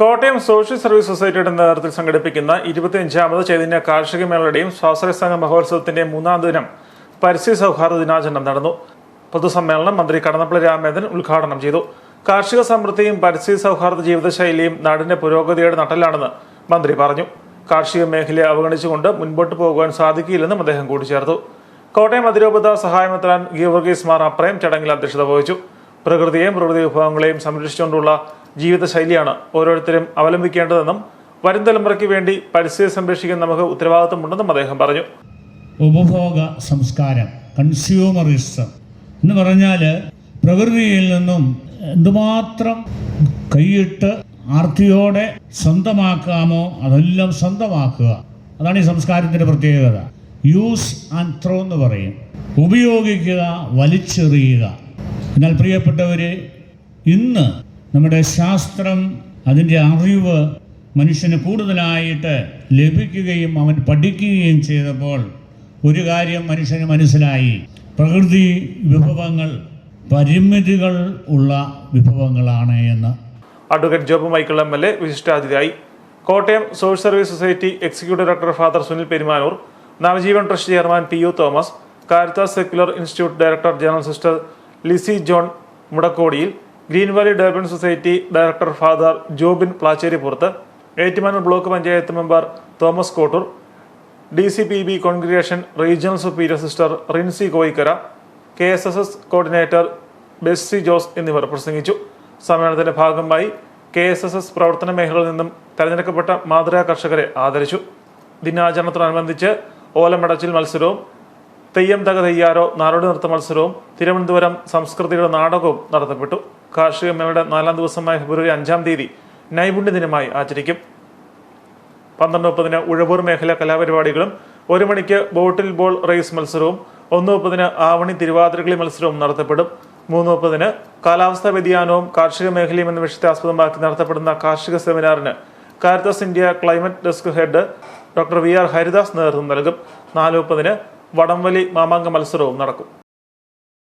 Kottayam social service സൊസൈറ്റിയുടെ നേതൃത്വത്തിൽ സംഘടിപ്പിക്കുന്ന ഇരുപത്തിയഞ്ചാമത് ചൈതന്യ കാർഷിക മേളയുടെയും സ്വാശ്രയ സംഘ മഹോത്സവത്തിന്റെ മൂന്നാം ദിനം പരിസ്ഥിതി സൗഹാർദ്ദ ദിനാചരണം നടന്നു. പൊതുസമ്മേളനം മന്ത്രി കടന്നപ്പള്ളി രാമേന്ദ്രൻ ഉദ്ഘാടനം ചെയ്തു. കാർഷിക സമൃദ്ധിയും പരിസ്ഥിതി സൗഹാർദ്ദ ജീവിതശൈലിയും നാടിന്റെ പുരോഗതിയുടെ നട്ടലാണെന്ന് മന്ത്രി പറഞ്ഞു. കാർഷിക മേഖലയെ അവഗണിച്ചുകൊണ്ട് മുൻപോട്ട് പോകുവാൻ സാധിക്കില്ലെന്നും അദ്ദേഹം കൂട്ടിച്ചേർത്തു. കോട്ടയം അതിരൂപത സഹായമെത്രാൻ ഗീവർഗീസ് മാർ അപ്രയം ചടങ്ങിൽ അധ്യക്ഷത വഹിച്ചു. പ്രകൃതിയെയും പ്രകൃതി വിഭവങ്ങളെയും സംരക്ഷിച്ചുകൊണ്ടുള്ള ജീവിതശൈലിയാണ് ഓരോരുത്തരും അവലംബിക്കേണ്ടതെന്നും വരും തലമുറയ്ക്ക് വേണ്ടി പരിസ്ഥിതി സംരക്ഷിക്കാൻ നമുക്ക് ഉത്തരവാദിത്തമുണ്ടെന്നും അദ്ദേഹം പറഞ്ഞു. ഉപഭോഗ സംസ്കാരം കൺസ്യൂമറിസം എന്ന് പറഞ്ഞാൽ പ്രകൃതിയിൽ നിന്നും എന്തുമാത്രം കൈയിട്ട് ആർത്തിയോടെ സ്വന്തമാക്കാമോ അതെല്ലാം സ്വന്തമാക്കുക. അതാണ് ഈ സംസ്കാരത്തിന്റെ പ്രത്യേകത. യൂസ് ആൻഡ് ത്രോ എന്ന് പറയും. ഉപയോഗിക്കുക വലിച്ചെറിയുക. എന്നാൽ പ്രിയപ്പെട്ടവർ ഇന്ന് നമ്മുടെ ശാസ്ത്രം അതിന്റെ അറിവ് മനുഷ്യന് കൂടുതലായിട്ട് ലഭിക്കുകയും അവൻ പഠിക്കുകയും ചെയ്തപ്പോൾ ഒരു കാര്യം മനുഷ്യന് മനസ്സിലായി. പ്രകൃതി വിഭവങ്ങൾ പരിമിതികൾ ഉള്ള വിഭവങ്ങളാണ് എന്ന്. Advocate Job Michael M L A വിശിഷ്ടാതിഥിയായി. Kottayam social service society executive director father Sunil Perumanoor Navajeevan trust chairman P U Thomas Caritas secular institute director general sister Lizy John Mudakkodiyil green valley Durban society director father Jobin Placheripurath Ettumanoor block panchayat member Thomas Kottoor. D C P B congregation regional superior sister Rincy Koikkara. K S S S coordinator Bessy Jose എന്നിവർ പ്രസംഗിച്ചു. സമ്മേളനത്തിന്റെ ഭാഗമായി K S S S പ്രവർത്തന മേഖലയിൽ നിന്നും തെരഞ്ഞെടുക്കപ്പെട്ട മാതൃകാ കർഷകരെ ആദരിച്ചു. ദിനാചരണത്തോടനുബന്ധിച്ച് ഓലമടച്ചിൽ മത്സരവും തെയ്യം തക തെയ്യാരോ നാടോടി നൃത്ത മത്സരവും തിരുവനന്തപുരം സംസ്കൃതിയുടെ നാടകവും നടത്തപ്പെട്ടു. കാർഷിക മേളയുടെ നാലാം ദിവസമായ ഫെബ്രുവരി അഞ്ചാം തീയതി നൈപുണ്യ ദിനമായി ആചരിക്കും. പന്ത്രണ്ട് മുപ്പതിന് ഉഴവൂർ മേഖല കലാപരിപാടികളും ഒരു മണിക്ക് ബോട്ടിൽ ബോൾ റേസ് മത്സരവും ഒന്ന് മുപ്പതിന് ആവണി തിരുവാതിരകളി മത്സരവും നടത്തപ്പെടും. മൂന്ന് മുപ്പതിന് കാലാവസ്ഥാ വ്യതിയാനവും കാർഷിക മേഖലയും എന്ന വിഷയത്തെ ആസ്പദമാക്കി നടത്തപ്പെടുന്ന കാർഷിക സെമിനാറിന് Caritas India climate desk head doctor V R Haridas നേതൃത്വം നൽകും. നാല് മുപ്പതിന് വടംവലി മാമാങ്ക മത്സരവും നടക്കും.